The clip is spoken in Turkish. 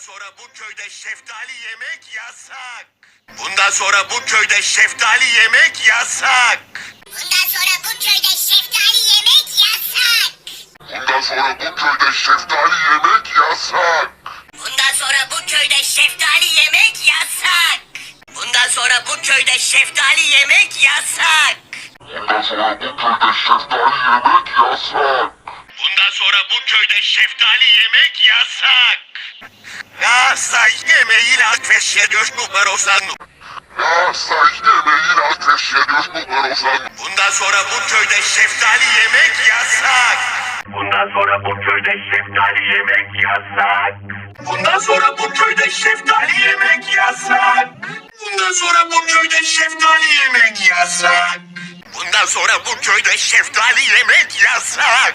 sonra bu köyde şeftali yemek yasak. Bundan sonra bu köyde şeftali yemek yasak. Bundan sonra bu köyde şeftali yemek yasak. Bundan sonra bu köyde şeftali yemek yasak. Bundan sonra bu köyde şeftali yemek yasak. Bundan sonra bu köyde şeftali yemek yasak. Bundan sonra bu köyde şeftali yemek yasak. Bundan sonra bu köyde şeftali yemek yasak. Ya say yemeğin ateşlediyor numarosan. Ya sayne mail ateşlediyor numarosan. Bundan sonra bu köyde şeftali yemek yasak. Bundan sonra bu köyde şeftali yemek yasak. Bundan sonra bu köyde şeftali yemek yasak. Bundan sonra bu köyde şeftali yemek yasak. Bundan sonra bu köyde şeftali yemek yasak.